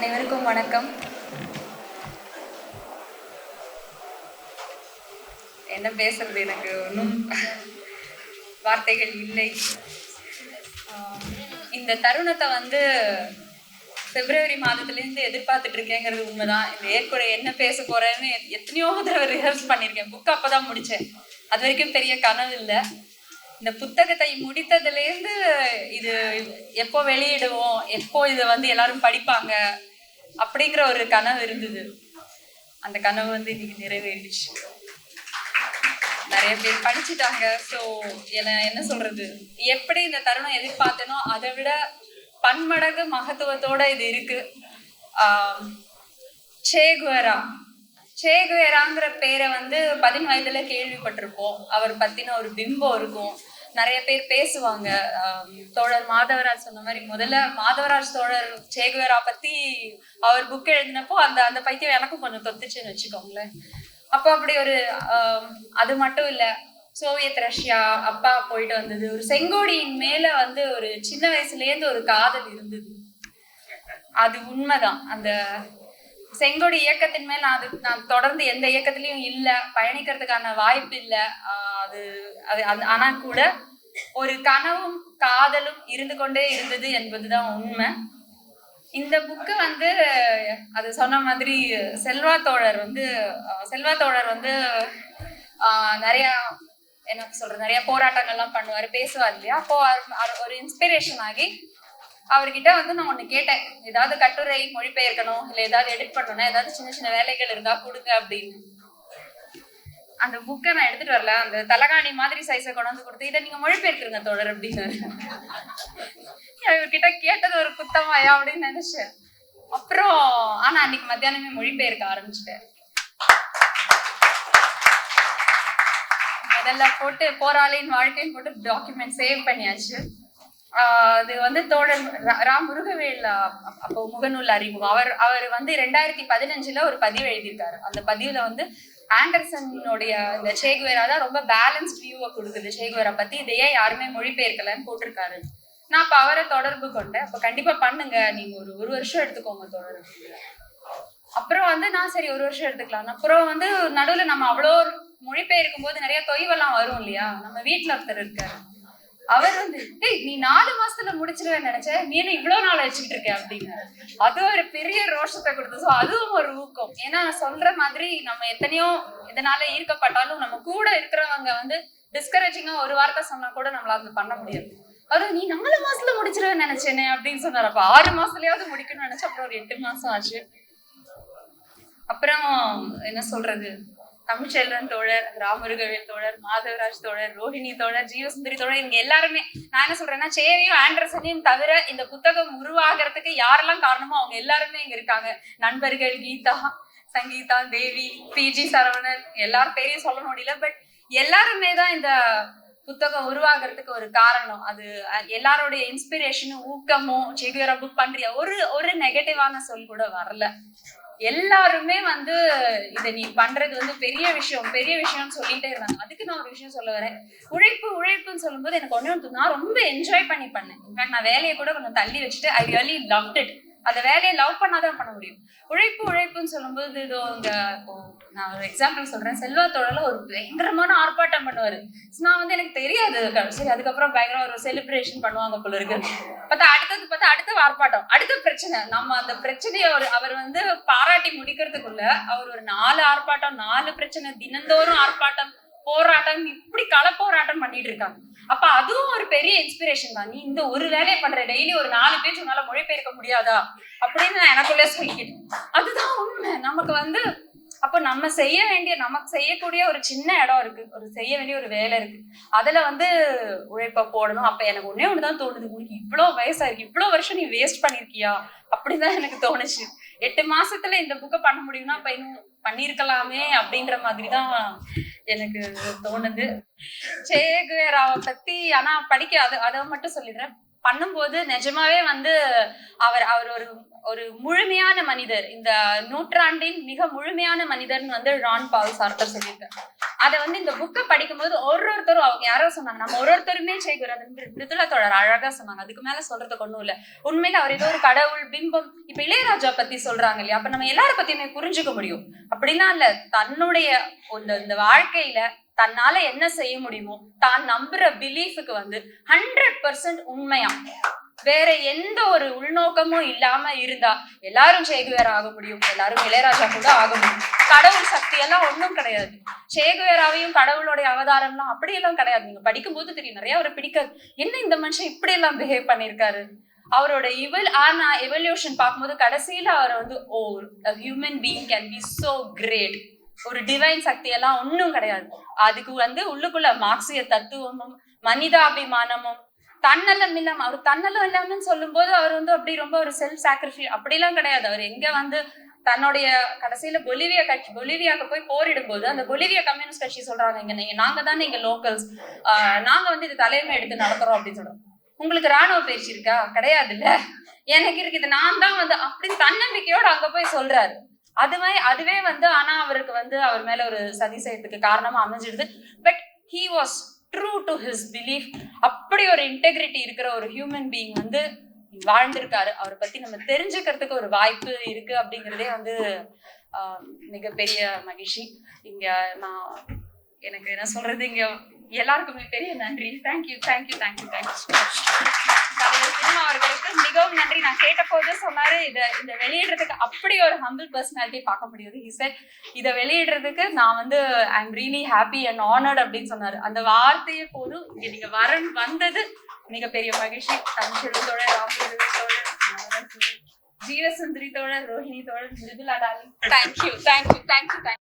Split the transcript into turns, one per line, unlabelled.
அனைவருக்கும் வணக்கம். என்ன பேசுறது எனக்கு ஒன்றும் வார்த்தைகள் இல்லை. இந்த தருணத்தை வந்து பிப்ரவரி மாதத்துலேருந்து எதிர்பார்த்துட்டு இருக்கேங்கிறது உண்மைதான். இந்த ஏற்குறை என்ன பேச போறேன்னு எத்தனையோ தடவை ரிஹர்ஸ் பண்ணியிருக்கேன். புக் அப்பதான் முடிச்சேன். அது வரைக்கும் பெரிய கனவு இல்லை. இந்த புத்தகத்தை முடித்ததுலேருந்து இது எப்போ வெளியிடுவோம் எப்போ இதை வந்து எல்லாரும் படிப்பாங்க அப்படிங்கிற ஒரு கனவு இருந்தது. அந்த கனவு வந்து இன்னைக்கு நிறைவேறிச்சு நிறைய பேர் படிச்சுட்டாங்க. ஸோ என்ன என்ன சொல்றது? எப்படி இந்த தருணம் எதிர்பார்த்தனோ அதை விட பன்மடங்கு மகத்துவத்தோட இது இருக்கு. சேகுவரா சேகுவேராங்கிற பேரை வந்து பதின்வயதுல கேள்விப்பட்டிருப்போம். அவர் பத்தின ஒரு பிம்பம் இருக்கும். நிறைய பேர் பேசுவாங்க. தோழர் மாதவராஜ் சொன்ன மாதிரி முதல்ல மாதவராஜ் தோழர் சேகுவேரா பத்தி அவர் புக் எழுதினப்போ அந்த அந்த பைத்தியம் எனக்கும் கொஞ்சம் தொத்துச்சுன்னு வச்சுக்கோங்களேன். அப்போ அப்படி ஒரு அது மட்டும் இல்லை. சோவியத் ரஷ்யா அப்பா போயிட்டு வந்தது. ஒரு செங்கோடியின் மேல வந்து ஒரு சின்ன வயசுலேருந்து ஒரு காதல் இருந்தது. அது உண்மைதான். அந்த செங்கோடு இயக்கத்தின் மேல் நான் அது நான் தொடர்ந்து எந்த இயக்கத்திலையும் இல்ல பயணிக்கிறதுக்கான வாய்ப்பு இல்ல. அது அது ஆனால் ஆனா கூட ஒரு கனவும் காதலும் இருந்து கொண்டே இருந்தது என்பதுதான் உண்மை. இந்த புக்கு வந்து அது சொன்ன மாதிரி செல்வா தோழர் வந்து செல்வா தோழர் வந்து நிறைய என்ன சொல்றது நிறைய போராட்டங்கள்லாம் பண்ணுவாரு பேசுவார் இல்லையா? அப்போ ஒரு இன்ஸ்பிரேஷன் ஆகி அவர்கிட்ட வந்து நான் ஒண்ணு கேட்டேன். ஏதாவது கட்டுரை மொழிபெயர்க்கணும் இல்ல ஏதாவது எடிட் பண்ணணும் ஏதாவது சின்ன சின்ன வேலைகள் இருந்தா கொடுங்க அப்படின்னு. அந்த புக்கை நான் எடுத்துட்டு வரல. அந்த தலகாணி மாதிரி சைஸை கொண்டு வந்து கொடுத்து இதை நீங்க மொழிபெயர்த்துருங்க தோழர் அப்படின்னு இவர்கிட்ட கேட்டது ஒரு குத்தமாயா அப்படின்னு நினைச்சேன். அப்புறம் ஆனா அன்னைக்கு மத்தியானமே மொழிபெயர்க்க ஆரம்பிச்சிட்டேன். முதல்ல போட்டு போராளின் வாழ்க்கையும் போட்டு டாக்குமெண்ட் சேவ் பண்ணியாச்சு. அது வந்து தோழர் ரா- முருகவேல் அப்போ முகநூல் அறிமுகம். அவர் அவர் வந்து ரெண்டாயிரத்தி பதினஞ்சுல ஒரு பதிவு எழுதியிருக்காரு. அந்த பதிவுல வந்து ஆண்டர்சனுடைய இந்த சேகுவேரா தான் ரொம்ப பேலன்ஸ்ட் வியூவை கொடுக்குது. சேகுவேரா பத்தி இதையே யாருமே மொழிபெயர்க்கலன்னு போட்டிருக்காரு. நான் அப்ப அவரை தொடர்பு கொண்டேன். அப்ப கண்டிப்பா பண்ணுங்க. நீங்க ஒரு ஒரு வருஷம் எடுத்துக்கோங்க தொடர் அப்புறம் வந்து நான் சரி ஒரு வருஷம் எடுத்துக்கலாம் அப்புறம் வந்து நடுவுல நம்ம அவ்வளோ மொழிபெயர்க்கும் போது நிறைய தொய்வெல்லாம் வரும் இல்லையா? நம்ம வீட்டுல ஒருத்தர் இருக்காரு. அவர் வந்து ஏய் நீ நாலு மாசத்துல முடிச்சிருவேன் நினைச்ச நீ என்ன இவ்வளவு நாள் வச்சுக்கிட்டு இருக்க? அப்படின்னு அது ஒரு பெரிய ரோஷத்தை கொடுத்து ஸோ அதுவும் ஒரு ஊக்கம். ஏன்னா சொல்ற மாதிரி நம்ம எத்தனையோ இதனால ஈர்க்கப்பட்டாலும் நம்ம கூட இருக்கிறவங்க வந்து டிஸ்கரேஜிங்கா ஒரு வார்த்தை சொன்னா கூட நம்மளால அது பண்ண முடியாது. அது நீ நாலு மாசத்துல முடிச்சிருவேன்னு நினைச்சேனே அப்படின்னு சொன்னார். அப்ப ஆறு மாசத்துலயாவது முடிக்கணும்னு நினைச்சு அப்புறம் ஒரு எட்டு மாசம் ஆச்சு. அப்புறம் என்ன சொல்றது? தமிழ்ச்செல்வன் தோழர் ராமருகவேல் தோழர் மாதவராஜ் தோழர் ரோஹிணி தோழர் ஜீவசுந்தரி தோழர் இவங்க எல்லாருமே நான் என்ன சொல்றேன்னா சேவையும் ஆண்டர்சனையும் தவிர இந்த புத்தகம் உருவாகிறதுக்கு யாரெல்லாம் காரணமோ அவங்க எல்லாருமே இங்க இருக்காங்க. நண்பர்கள் கீதா சங்கீதா தேவி பிஜி சரவணன் எல்லாரும் பேரையும் சொல்ல முடியல பட் எல்லாருமே தான் இந்த புத்தகம் உருவாகிறதுக்கு ஒரு காரணம். அது எல்லாரோடைய எல்லாருடைய இன்ஸ்பிரேஷனும் ஊக்கமும் செகுவேரா புக் பண்றியா ஒரு ஒரு நெகட்டிவான சொல் கூட வரல. எல்லாருமே வந்து இதை நீ பண்றது வந்து பெரிய விஷயம் பெரிய விஷயம்னு சொல்லிட்டே இருந்தாங்க. அதுக்கு நான் ஒரு விஷயம் சொல்ல வரேன். உழைப்பு உழைப்புன்னு சொல்லும்போது எனக்கு ஒண்ணு ஒன்று நான் ரொம்ப என்ஜாய் பண்ணி பண்ணேன். இன்ஃபேக்ட் நான் வேலையை கூட கொஞ்சம் தள்ளி வச்சுட்டு ஐ ரியலி லவ் இட் அந்த வேலையை லவ் பண்ணாதான் பண்ண முடியும். உழைப்பு உழைப்புன்னு சொல்லும்போது இதோ இந்த நான் ஒரு எக்ஸாம்பிள் சொல்றேன். செல்வா ஒரு பயங்கரமான ஆர்ப்பாட்டம் பண்ணுவாரு. நான் வந்து எனக்கு தெரியாது சரி அதுக்கப்புறம் பயங்கரம் ஒரு செலிப்ரேஷன் பண்ணுவாங்க போல இருக்கு. பார்த்தா அடுத்தது பார்த்தா அடுத்த ஆர்ப்பாட்டம் அடுத்த பிரச்சனை. நம்ம அந்த பிரச்சனையை ஒரு அவர் வந்து பாராட்டி முடிக்கிறதுக்குள்ள அவர் ஒரு நாலு ஆர்ப்பாட்டம் நாலு பிரச்சனை தினந்தோறும் ஆர்ப்பாட்டம் போராட்டம் இப்படி கள போராட்டம் பண்ணிட்டு இருக்காங்க அப்ப அதுவும் ஒரு பெரிய இன்ஸ்பிரேஷன் தான். நீ இந்த ஒரு வேலையை பண்ற டெய்லி ஒரு நாலு பேஜ் உன்னால மொழிபெயர்க்க முடியாதா? அப்படின்னு நான் எனக்குள்ளே சொல்லிக்கிட்டேன். அதுதான் உண்மை. நமக்கு வந்து அப்ப நம்ம செய்ய வேண்டிய நமக்கு செய்யக்கூடிய ஒரு சின்ன இடம் இருக்கு. ஒரு செய்ய வேண்டிய ஒரு வேலை இருக்கு. அதுல வந்து உழைப்ப போடணும். அப்ப எனக்கு ஒன்னே ஒண்ணுதான் தோணுது. உனக்கு இவ்வளவு வயசா இருக்கு இவ்வளவு வருஷம் நீ வேஸ்ட் பண்ணிருக்கியா? அப்படிதான் எனக்கு தோணுச்சு. எட்டு மாசத்துல இந்த புக்கை பண்ண முடியும்னா அப்ப இன்னும் பண்ணிருக்கலாமே அப்படின்ற மாதிரி தான் எனக்கு தோணுது. சேகுவேராவை பத்தி ஆனா படிக்க அதை அதை மட்டும் சொல்லிடுறேன். பண்ணும்போது நிஜமாவே வந்து அவர் அவர் ஒரு ஒரு முழுமையான மனிதர். இந்த நூற்றாண்டின் மிக முழுமையான மனிதர்னு வந்து ரான் பால் சார்த்தர் சொல்லியிருக்காரு. அதை வந்து இந்த புக்கை படிக்கும்போது ஒரு ஒருத்தரும் அவங்க யாரோ சொன்னாங்க. நம்ம ஒரு ஒருத்தருமே சேகுர் அது மிருதுல தொடர் அழகா சொன்னாங்க. அதுக்கு மேல சொல்றதுக்கு ஒண்ணும் இல்ல. உண்மையில அவர் ஏதோ ஒரு கடவுள் பிம்பம் இப்ப இளையராஜா பத்தி சொல்றாங்க இல்லையா? அப்ப நம்ம எல்லார பத்தியுமே புரிஞ்சுக்க முடியும். அப்படிலாம் இல்ல. தன்னுடைய இந்த வாழ்க்கையில தன்னால என்ன செய்ய முடியுமோ தான் நம்புற பிலீஃபுக்கு வந்து ஹண்ட்ரட் பர்சன்ட் உண்மையா? வேற எந்த ஒரு உள்நோக்கமும் இல்லாம இருந்தா எல்லாரும் சேகுவேர் ஆக முடியும். எல்லாரும் இளையராஜா கூட ஆக முடியும். கடவுள் சக்தி எல்லாம் ஒன்றும் கிடையாது. சேகுவேராவையும் கடவுளுடைய அவதாரம்லாம் அப்படியெல்லாம் கிடையாது. நீங்க படிக்கும்போது தெரியும் நிறைய அவரை பிடிக்காது. என்ன இந்த மனுஷன் இப்படி எல்லாம் பிஹேவ் பண்ணிருக்காரு அவரோட இவல் ஆனா எவல்யூஷன் பார்க்கும்போது கடைசியில அவர் வந்து ஓ human being can be so great ஒரு டிவைன் சக்தி எல்லாம் ஒன்றும் கிடையாது. அதுக்கு வந்து உள்ளுக்குள்ள மார்க்சிய தத்துவமும் மனிதாபிமானமும் தன்னலம் இல்லாம அவர் தன்னலம் இல்லாமன்னு சொல்லும்போது அவர் வந்து அப்படி ரொம்ப ஒரு செல்ஃப் சாக்ரிஃபை அப்படிலாம் கிடையாது. அவர் எங்க வந்து தன்னுடைய கடைசியில பொலிவியா கட்சி பொலிவியாக்கு போய் போரிடும் போது அந்த பொலிவியா கம்யூனிஸ்ட் கட்சி சொல்றாங்க இங்க நீங்க நாங்க தானே இங்க லோக்கல்ஸ் நாங்க வந்து இது தலைமை எடுத்து நடத்துறோம் அப்படின்னு சொல்றோம் உங்களுக்கு ராணுவ பயிற்சி இருக்கா? கிடையாது இல்ல எனக்கு இருக்குது. நான் தான் வந்து அப்படி தன்னம்பிக்கையோட அங்க போய் சொல்றாரு. அது மாதிரி அதுவே வந்து ஆனா அவருக்கு வந்து அவர் மேல ஒரு சதி செய்யறதுக்கு காரணமா அமைஞ்சிடுது. But he was true to his belief அப்படி ஒரு இன்டெகிரிட்டி இருக்கிற ஒரு ஹியூமன் பீயிங் வந்து வாழ்ந்திருக்காரு. அவரை பத்தி நம்ம தெரிஞ்சுக்கிறதுக்கு ஒரு வாய்ப்பு இருக்கு அப்படிங்கிறதே வந்து மிகப்பெரிய மகிழ்ச்சி. இங்க நான் எனக்கு என்ன சொல்றது? இங்க எல்லாருக்குமே பெரிய நன்றி. தேங்க்யூ தேங்க்யூ தேங்க்யூ தேங்க்யூ தலைவர் அவர்களுக்கு மிகவும் நன்றி. நான் கேட்ட போது சொன்னாரு இதை இந்த வெளியிடுறதுக்கு அப்படி ஒரு ஹம்பிள் பர்சனாலிட்டி பார்க்க முடியாது. He said இதை வெளியிடுறதுக்கு நான் வந்து I am really happy and honoured அப்படின்னு சொன்னாரு. அந்த வார்த்தையே போதும் இங்க நீங்க வர வந்தது மிகப்பெரிய மகிழ்ச்சி. தமிழ்ச்செல்வத்தோட ராமச்செல்வத்தோட ராமகிருஷ்ண ஜீவசுந்தரி தோழர் ரோஹிணி தோழர் Mridula Dolly. Thank you thank you thank you thank you